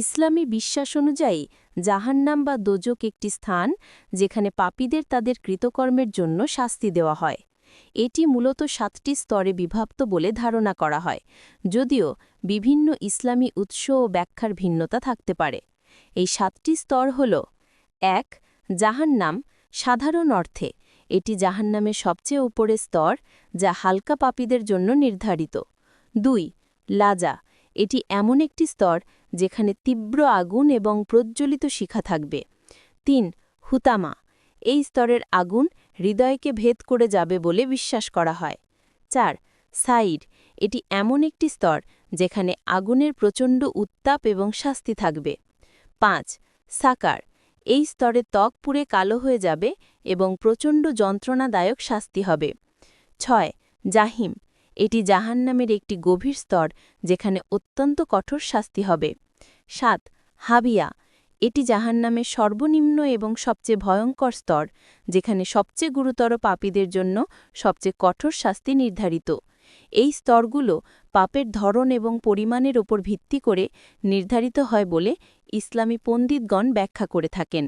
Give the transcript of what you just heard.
ইসলামী বিশ্বাস অনুযায়ী জাহান্নাম বা দোজক একটি স্থান যেখানে পাপীদের তাদের কৃতকর্মের জন্য শাস্তি দেওয়া হয়। এটি মূলত সাতটি স্তরে বিভক্ত বলে ধারণা করা হয়, যদিও বিভিন্ন ইসলামী উৎস ও ব্যাখ্যার ভিন্নতা থাকতে পারে। এই সাতটি স্তর হল, এক, জাহান্নাম, সাধারণ অর্থে। এটি জাহান্নামের সবচেয়ে উপরের স্তর, যা হালকা পাপীদের জন্য নির্ধারিত। দুই, লাজা এটি এমন একটি স্তর যেখানে তীব্র আগুন এবং প্রজ্বলিত শিখা থাকবে। তিন, হুতামা। এই স্তরের আগুন হৃদয়কে ভেদ করে যাবে বলে বিশ্বাস করা হয়। চার, সাইড। এটি এমন একটি স্তর যেখানে আগুনের প্রচণ্ড উত্তাপ এবং শাস্তি থাকবে। পাঁচ, সাকার। এই স্তরে ত্বক পুড়ে কালো হয়ে যাবে এবং প্রচণ্ড যন্ত্রণাদায়ক শাস্তি হবে। ছয়, জাহিম। এটি জাহান্নামের একটি গভীর স্তর যেখানে অত্যন্ত কঠোর শাস্তি হবে। সাত, হাবিয়া। এটি জাহান্নামের সর্বনিম্ন এবং সবচেয়ে ভয়ঙ্কর স্তর, যেখানে সবচেয়ে গুরুতর পাপীদের জন্য সবচেয়ে কঠোর শাস্তি নির্ধারিত। এই স্তরগুলো পাপের ধরন এবং পরিমাণের ওপর ভিত্তি করে নির্ধারিত হয় বলে ইসলামী পণ্ডিতগণ ব্যাখ্যা করে থাকেন।